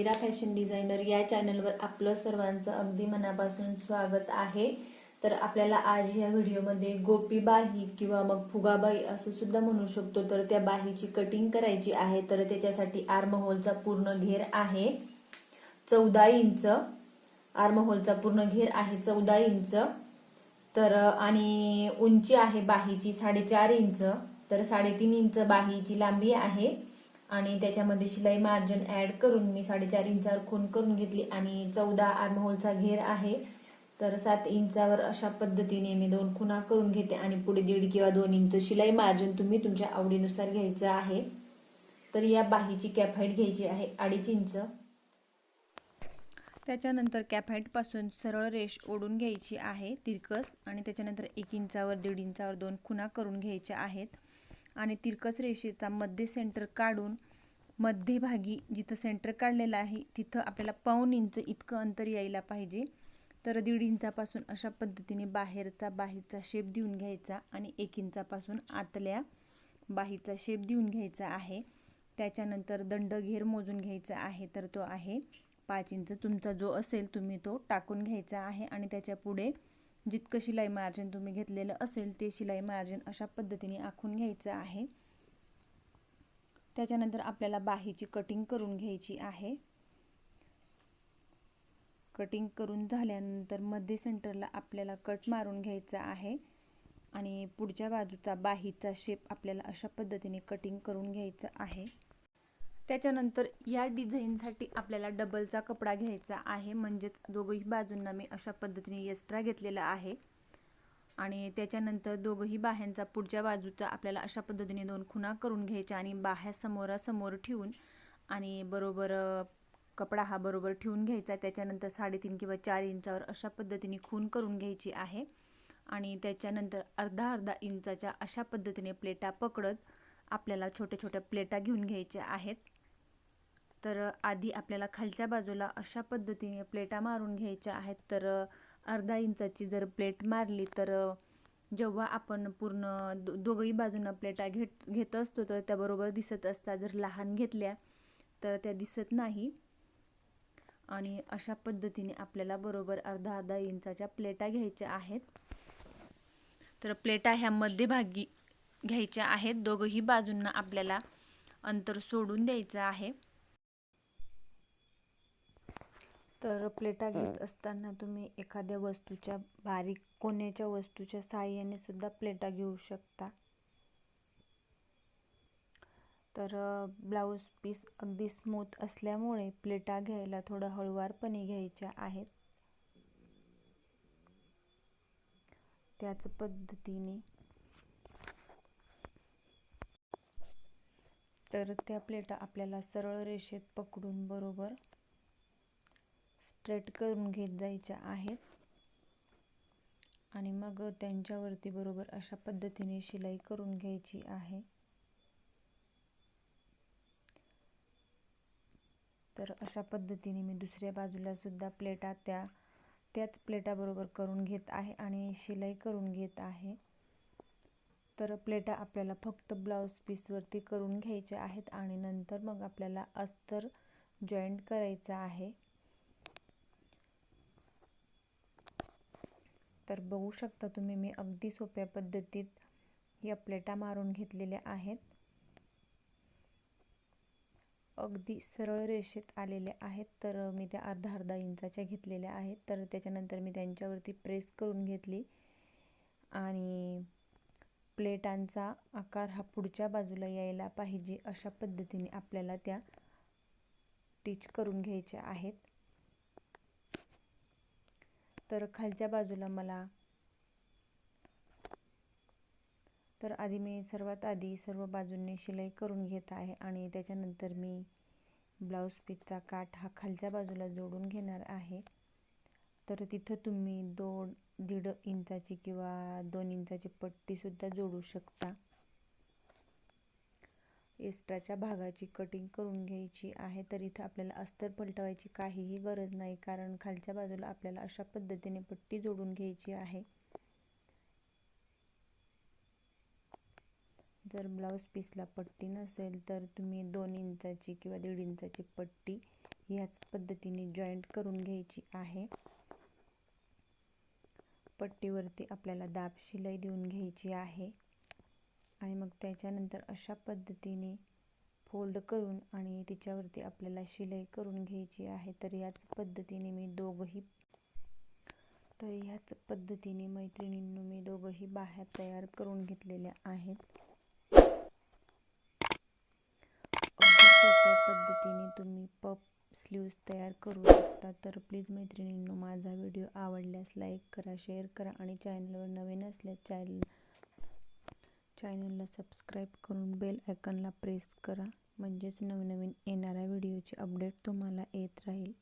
वीरा fashion designer या चॅनलवर आपलं सर्वांचं अगदी मनापासून स्वागत आहे. तर आपल्याला आज या व्हिडिओमध्ये गोपी बाही किंवा मग फुगाबाई असं सुद्धा म्हणू शकतो. तर त्या बाहीची कटिंग करायची आहे तर त्याच्यासाठी आर्महोलचा पूर्ण घेर आहे. चौदा इंच. आर्महोलचा पूर्ण घेर आहे चौदा इंच. तर आणि उंची आहे बाहीची साडेचार इंच. तर साडेतीन इंच बाहीची लांबी आहे. आणि त्याच्यामध्ये शिलाई मार्जिन ऍड करून मी साडेचार इंचावर खून करून घेतली आणि चौदा आर्महोलचा घेर आहे. तर सात इंचावर अशा पद्धतीने मी दोन खुणा करून घेते आणि पुढे दीड किंवा दोन इंच शिलाई मार्जिन तुम्ही तुमच्या आवडीनुसार घ्यायचं आहे. तर या बाहीची कॅप हाईट घ्यायची आहे अडीच इंच. त्याच्यानंतर कॅफाईटपासून सरळ रेष ओढून घ्यायची आहे तिरकस आणि त्याच्यानंतर एक इंचावर दीड इंचावर दोन खुणा करून घ्यायच्या आहेत. आणि तिरकस रेषेचा मध्य सेंटर काढून मध्यभागी जिथं सेंटर काढलेलं आहे तिथं आपल्याला पाऊन इंच इतकं अंतर यायला पाहिजे. तर दीड इंचापासून अशा पद्धतीने बाहेरचा बाहीचा शेप देऊन घ्यायचा आणि एक इंचापासून आतल्या बाहीचा शेप देऊन घ्यायचा आहे. त्याच्यानंतर दंड घेर मोजून घ्यायचा आहे तर तो आहे पाच इंच. तुमचा जो असेल तुम्ही तो टाकून घ्यायचा आहे आणि त्याच्या पुढे जितकं शिलाई मार्जिन तुम्ही घेतलेलं असेल ते शिलाई मार्जिन अशा पद्धतीने आखून घ्यायचं आहे. त्याच्यानंतर आपल्याला बाहीची कटिंग करून घ्यायची आहे. कटिंग करून झाल्यानंतरमध्ये सेंटरला आपल्याला कट मारून घ्यायचा आहे. आणि पुढच्या बाजूचा बाहीचा शेप आपल्याला अशा पद्धतीने कटिंग करून घ्यायचा आहे. त्याच्यानंतर या डिझाईनसाठी आपल्याला डबलचा कपडा घ्यायचा आहे. म्हणजेच दोघंही बाजूंना मी अशा पद्धतीने एक्स्ट्रा घेतलेला आहे. आणि त्याच्यानंतर दोघंही बाह्यांचा पुढच्या बाजूचा आपल्याला अशा पद्धतीने दोन खुणा करून घ्यायच्या आणि बाह्या समोरासमोर ठेवून आणि बरोबर कपडा हा बरोबर ठेवून घ्यायचा. त्याच्यानंतर साडेतीन किंवा चार इंचावर अशा पद्धतीने खून करून घ्यायची आहे. आणि त्याच्यानंतर अर्धा अर्धा इंचाच्या अशा पद्धतीने प्लेटा पकडत आपल्याला छोट्या छोट्या प्लेटा घेऊन घ्यायच्या आहेत. तर आधी आपल्याला खालच्या बाजूला अशा पद्धतीने प्लेटा मारून घ्यायच्या आहेत. तर अर्धा इंचाची जर प्लेट मारली तर जेव्हा आपण पूर्ण दो दोघंही बाजूंना प्लेटा घेत घेत असतो तर त्याबरोबर दिसत असतात. जर लहान घेतल्या तर त्या दिसत नाही. आणि अशा पद्धतीने आपल्याला बरोबर अर्धा अर्धा इंचाच्या प्लेटा घ्यायच्या आहेत. तर प्लेटा ह्या मध्यभागी घ्यायच्या आहेत. दोघंही बाजूंना आपल्याला अंतर सोडून द्यायचं आहे. तर प्लेटा घेत असताना तुम्ही एखाद्या वस्तूच्या बारीक कोण्याच्या वस्तूच्या साहाय्याने सुद्धा प्लेटा घेऊ शकता. तर ब्लाऊज पीस अगदी स्मूथ असल्यामुळे प्लेटा घ्यायला थोडं हळुवारपणे घ्यायच्या आहेत. त्याच पद्धतीने. तर त्या प्लेटा आपल्याला सरळ रेषेत पकडून बरोबर स्ट्रेट करून घेत जायच्या आहेत. आणि मग त्यांच्यावरती बरोबर अशा पद्धतीने शिलाई करून घ्यायची आहे. तर अशा पद्धतीने मी दुसऱ्या बाजूला सुद्धा प्लेटा त्या त्याच प्लेटाबरोबर करून घेत आहे आणि शिलाई करून घेत आहे. तर प्लेटा आपल्याला फक्त ब्लाऊज पीसवरती करून घ्यायच्या आहेत आणि नंतर मग आपल्याला अस्तर जॉईंट करायचा आहे. तर बघू शकता तुम्ही मी अगदी सोप्या पद्धतीत या प्लेटा मारून घेतलेल्या आहेत. अगदी सरळ रेषेत आलेल्या आहेत तर मी त्या अर्धा अर्धा इंचाच्या घेतलेल्या आहेत. तर त्याच्यानंतर मी त्यांच्यावरती प्रेस करून घेतली आणि प्लेटांचा आकार हा पुढच्या बाजूला यायला पाहिजे अशा पद्धतीने आपल्याला त्या टीच करून घ्यायच्या आहेत. तर खालच्या बाजूला मला तर आधी मी सर्वात आधी सर्व बाजूंनी शिलाई करून घेत आहे आणि त्याच्यानंतर मी ब्लाऊज पीसचा काठ हा खालच्या बाजूला जोडून घेणार आहे. तर तिथं तुम्ही दोन दीड इंचाची किंवा दोन इंचाची पट्टीसुद्धा जोडू शकता. एस्ट्राच्या भागाची कटिंग करून घ्यायची आहे तर इथं आपल्याला अस्तर पलटवायची काहीही गरज नाही कारण खालच्या बाजूला आपल्याला अशा पद्धतीने पट्टी जोडून घ्यायची आहे. जर ब्लाऊज पीसला पट्टी नसेल तर तुम्ही दोन इंचाची किंवा दीड इंचाची पट्टी ह्याच पद्धतीने जॉईंट करून घ्यायची आहे. पट्टीवरती आपल्याला दाब शिलाई देऊन घ्यायची आहे. आणि मग त्याच्यानंतर अशा पद्धतीने फोल्ड करून आणि तिच्यावरती आपल्याला शिलाई करून घ्यायची आहे तर याच पद्धतीने मी दोघंही तर ह्याच पद्धतीने मैत्रिणींनो मी दोघंही बाह्या तयार करून घेतलेल्या आहेत. सोप्या पद्धतीने तुम्ही पप स्लीव्ज तयार करू शकता. तर प्लीज मैत्रिणींनो माझा व्हिडिओ आवडल्यास लाईक करा शेअर करा आणि चॅनलवर नवीन असल्यास चॅनल चॅनलला सबस्क्राईब करून बेल आयकनला प्रेस करा. म्हणजेच नवनवीन येणाऱ्या व्हिडिओचे अपडेट तुम्हाला येत राहील.